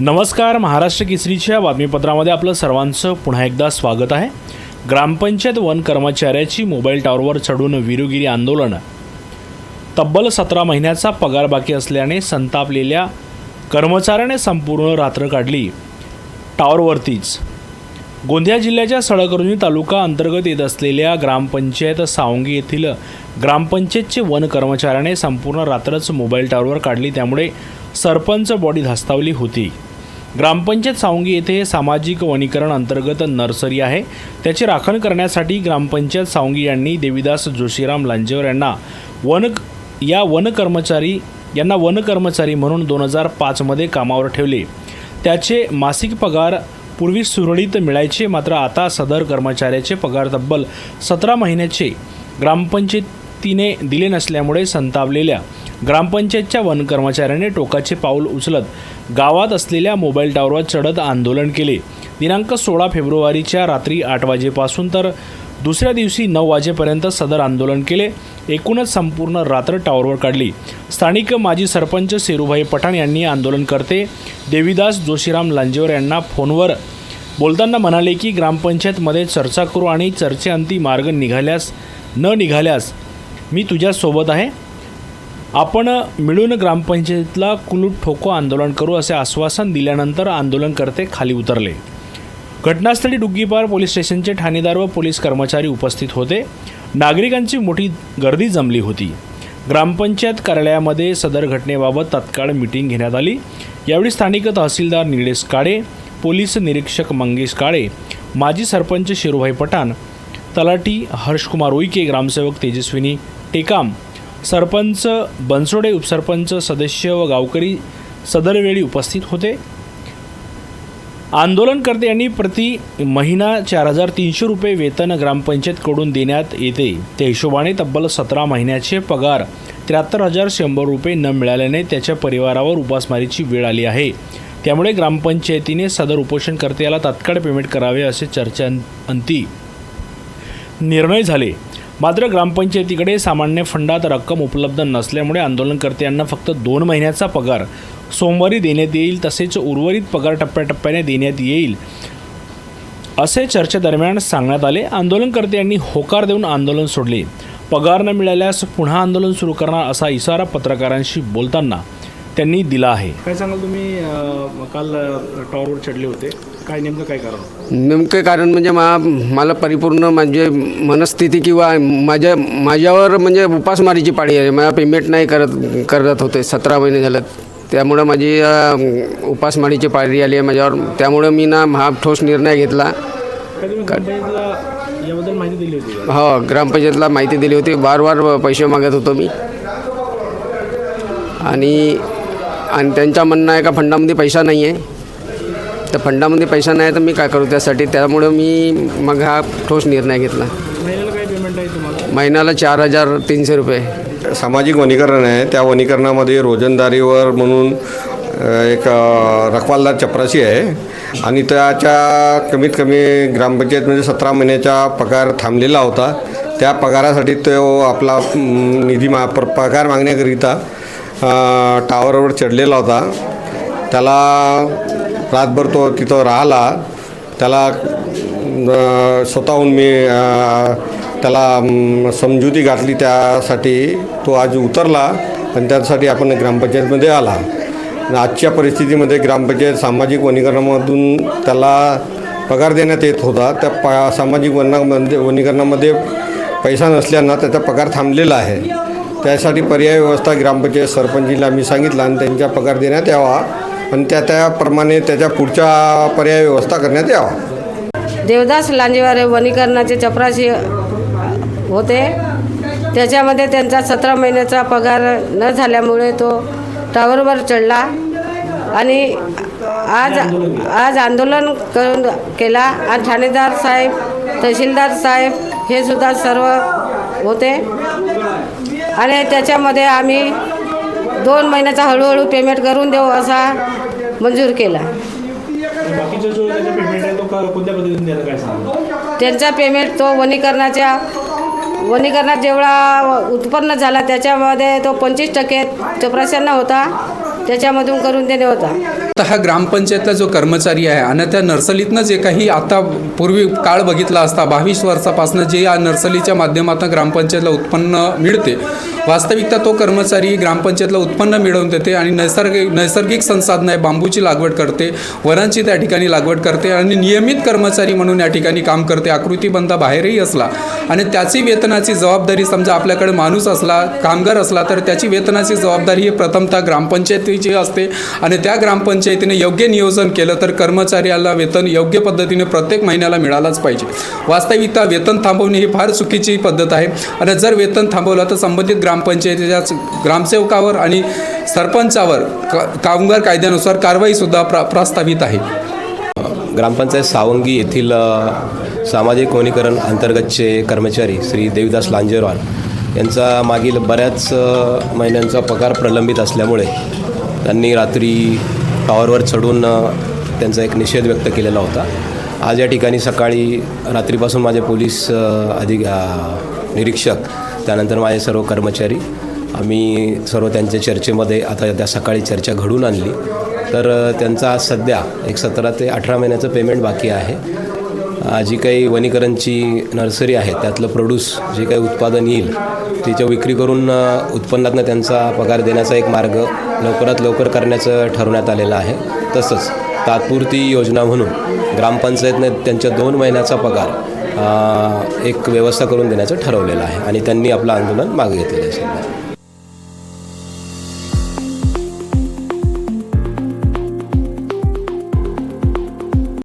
नमस्कार महाराष्ट्र केसरीच्या बातमीपत्रामध्ये आपलं सर्वांचं पुन्हा एकदा स्वागत आहे. ग्रामपंचायत वन कर्मचाऱ्याची मोबाईल टॉवरवर चढून विरुगिरी आंदोलन. तब्बल सतरा महिन्याचा पगार बाकी असल्याने संतापलेल्या कर्मचाऱ्याने संपूर्ण रात्र काढली. टॉवरवरतीच. गोंदिया जिल्ह्याच्या सळकरुंजी तालुका अंतर्गत येत असलेल्या ग्रामपंचायत सावंगी येथील ग्रामपंचायतचे वन कर्मचाऱ्याने संपूर्ण रात्रच मोबाईल टॉवरवर काढली त्यामुळे सरपंच बॉडी धास्तावली होती. ग्रामपंचायत सावंगी येथे सामाजिक वनीकरण अंतर्गत नर्सरी आहे. त्याची राखण करण्यासाठी ग्रामपंचायत सावंगी यांनी देवीदास जोशीराम लांजेवर यांना वन या वन कर्मचारी यांना वन कर्मचारी म्हणून दोन हजार पाचमध्ये कामावर ठेवले. त्याचे मासिक पगार पूर्वी सुरळीत मिळायचे मात्र आता सदर कर्मचाऱ्याचे पगार तब्बल सतरा महिन्याचे ग्रामपंचायतीने दिले नसल्यामुळे संतापलेल्या ग्रामपंचायतच्या वन कर्मचाऱ्याने टोकाचे पाऊल उचलत गावात असलेल्या मोबाईल टॉवरवर चढत आंदोलन केले. दिनांक सोळा फेब्रुवारीच्या रात्री आठ वाजेपासून तर दुसऱ्या दिवशी नऊ वाजेपर्यंत सदर आंदोलन केले. एकूणच संपूर्ण रात्र टॉवरवर काढली. स्थानिक माजी सरपंच सेरूभाई पठाण यांनी आंदोलनकर्ते देवीदास जोशीराम लांजेवर यांना फोनवर बोलताना म्हणाले की ग्रामपंचायतमध्ये चर्चा करू आणि चर्चेअंती मार्ग निघाल्यास न निघाल्यास मी तुझ्यासोबत आहे. आपण मिळून ग्रामपंचायतीला कुलूट ठोको आंदोलन करू असे आश्वासन दिल्यानंतर आंदोलनकर्ते खाली उतरले. घटनास्थळी डुग्गीपार पोलीस स्टेशनचे ठाणेदार व पोलीस कर्मचारी उपस्थित होते. नागरिकांची मोठी गर्दी जमली होती. ग्रामपंचायत कार्यालयामध्ये सदर घटनेबाबत तात्काळ मिटिंग घेण्यात आली. यावेळी स्थानिक तहसीलदार निलेश काळे पोलीस निरीक्षक मंगेश काळे माजी सरपंच शिरूभाई पठाण तलाठी हर्षकुमार उईके ग्रामसेवक तेजस्विनी टेकाम सरपंच बनसोडे उपसरपंच सदस्य व गावकरी सदरवेळी उपस्थित होते. आंदोलनकर्ते यांनी प्रति महिना चार हजार तीनशे रुपये वेतन ग्रामपंचायतकडून देण्यात येते. त्या हिशोबाने तब्बल सतरा महिन्याचे पगार त्र्याहत्तर हजार शंभर रुपये न मिळाल्याने त्याच्या परिवारावर उपासमारीची वेळ आली आहे. त्यामुळे ग्रामपंचायतीने सदर उपोषणकर्त्याला तात्काळ पेमेंट करावे असे चर्चा अंती निर्णय झाले. मात्र ग्रामपंचायतीकडे सामान्य फंडात रक्कम उपलब्ध नसल्यामुळे आंदोलनकर्त्यांना फक्त दोन महिन्याचा पगार सोमवारी देण्यात येईल तसेच उर्वरित पगार टप्प्याटप्प्याने देण्यात येईल असे चर्चेदरम्यान सांगण्यात आले. आंदोलनकर्त्यांनी होकार देऊन आंदोलन सोडले. पगार न मिळाल्यास पुन्हा आंदोलन सुरू करणार असा इशारा पत्रकारांशी बोलताना त्यांनी दिला आहे. काय सांगाल तुम्ही? काल टॉवरवर चढले होते. काय नेमकं काय कारण? नेमकं कारण म्हणजे मा मला परिपूर्ण म्हणजे मनस्थिती किंवा माझ्या माझ्यावर म्हणजे उपासमारीची पाळी आहे. मला पेमेंट नाही करत करत होते. सतरा महिने झालं त्यामुळं माझी अ, उपासमारीची पाळी आली आहे माझ्यावर. त्यामुळं मी ना हा ठोस निर्णय घेतला. काय तुम्ही ग्रामपंचायतीला याबद्दल माहिती दिली होती का? हो ग्रामपंचायतला माहिती दिली होती. वार वार पैसे मागत होतो मी. आणि आणि त्यांच्या म्हणणं आहे का फंडामध्ये पैसा नाही आहे तर फंडामध्ये पैसा नाही तर मी काय करू त्यासाठी? त्यामुळं मी मग हा ठोस निर्णय घेतला. महिन्याला काय पेमेंट आहे तुम्हाला? महिन्याला चार हजार तीनशे रुपये. सामाजिक वनीकरण आहे. त्या वनीकरणामध्ये रोजंदारीवर म्हणून एक रखवालदार चपराशी आहे. आणि त्याच्या कमीत कमी ग्रामपंचायतमध्ये सतरा महिन्याचा पगार थांबलेला होता. त्या पगारासाठी तो आपला म, निधी मा प- पगार मागण्याकरिता टावरवर चढलेला होता. त्याला रातभर तो तिथं राहिला त्याला स्वतःहून मी त्याला समजुती घातली त्यासाठी. तो आज उतरला आणि त्यासाठी आपण ग्रामपंचायतमध्ये आला. आजच्या परिस्थितीमध्ये ग्रामपंचायत सामाजिक वनीकरणामधून त्याला पगार देण्यात येत होता. त्या प सामाजिक वनामध्ये वनीकरणामध्ये पैसा नसल्यानं त्याचा पगार थांबलेला आहे. त्यासाठी पर्याय व्यवस्था ग्रामपंचायत सरपंचीला मी सांगितलं आणि त्यांचा पगार देण्यात यावा. आणि त्या त्याप्रमाणे त्याच्या पुढच्या पर्याय व्यवस्था करण्यात यावा. देवदास लांजेवारे वनीकरणाचे चपराशी होते. त्याच्यामध्ये त्यांचा सतरा महिन्याचा पगार न झाल्यामुळे तो टावरवर चढला. आणि आज आज आंदोलन करून केला. आणि ठाणेदार साहेब तहसीलदार साहेब हे सुद्धा सर्व होते. आणि त्याच्यामध्ये आम्ही दोन महिन्याचा हळूहळू पेमेंट करून देऊ असा मंजूर केला. बाकीचा जो त्याचा पेमेंट आहे तो का कोणत्या पद्धतीने द्यायला काय सांगा? त्यांचा पेमेंट तो वनीकरणाच्या वनीकरणात जेवढा उत्पन्न झाला त्याच्यामध्ये तो पंचवीस टक्के चपराशांना होता. त्याच्यामधून करून देणे होता. आता हा ग्रामपंचायतला जो कर्मचारी आहे आणि त्या नर्सलीतनं जे काही आता पूर्वी काळ बघितला असता बावीस वर्षापासून जे या नर्सरीच्या माध्यमातून ग्रामपंचायतला उत्पन्न मिळते वास्तविकता तो कर्मचारी ग्रामपंचायतला उत्पन्न मिळवून देते आणि नैसर्गिक नैसर्गिक संसाधनं आहे बांबूची लागवड करते वरांची त्या ठिकाणी लागवड करते आणि नियमित कर्मचारी म्हणून या ठिकाणी काम करते आकृतीबंधा बाहेरही असला आणि त्याची वेतनाची जबाबदारी समजा आपल्याकडे माणूस असला कामगार असला तर त्याची वेतनाची जबाबदारी ही प्रथमतः ग्रामपंचायतीची असते. आणि त्या ग्रामपंचायतीने योग्य नियोजन केलं तर कर्मचाऱ्याला वेतन योग्य पद्धतीने प्रत्येक महिन्याला मिळालाच पाहिजे. वास्तविकता वेतन थांबवणे ही फार चुकीची पद्धत आहे. आणि जर वेतन थांबवलं तर संबंधित ग्रामपंचायतीच्या ग्रामसेवकावर आणि सरपंचावर का कामगार कायद्यानुसार कारवाईसुद्धा प्रा प्रस्तावित आहे. ग्रामपंचायत सावंगी येथील सामाजिक वनीकरण अंतर्गतचे कर्मचारी श्री देवीदास लांजेरवाल यांचा मागील बऱ्याच महिन्यांचा पगार प्रलंबित असल्यामुळे त्यांनी रात्री टॉवरवर चढून त्यांचा एक निषेध व्यक्त केलेला होता. आज या ठिकाणी सकाळी रात्रीपासून माझे पोलीस अधिक निरीक्षक त्यानंतर माझे सर्व कर्मचारी आम्ही सर्व त्यांच्या चर्चेमध्ये आता त्या सकाळी चर्चा घडून आणली. तर त्यांचा आज सध्या एक सतरा ते अठरा महिन्याचं पेमेंट बाकी आहे. जी काही वनीकरणची नर्सरी आहे त्यातलं प्रोड्यूस जे काही उत्पादन येईल तिच्या विक्री करून उत्पन्नातनं त्यांचा पगार देण्याचा एक मार्ग लवकरात लवकर करण्याचं ठरवण्यात आलेलं आहे. तसंच तात्पुरती योजना म्हणून ग्रामपंचायतने त्यांच्या दोन महिन्याचा पगार एक व्यवस्था करून देण्याचं ठरवलेलं आहे आणि त्यांनी आपलं आंदोलन मागे घेतलेलं आहे. सध्या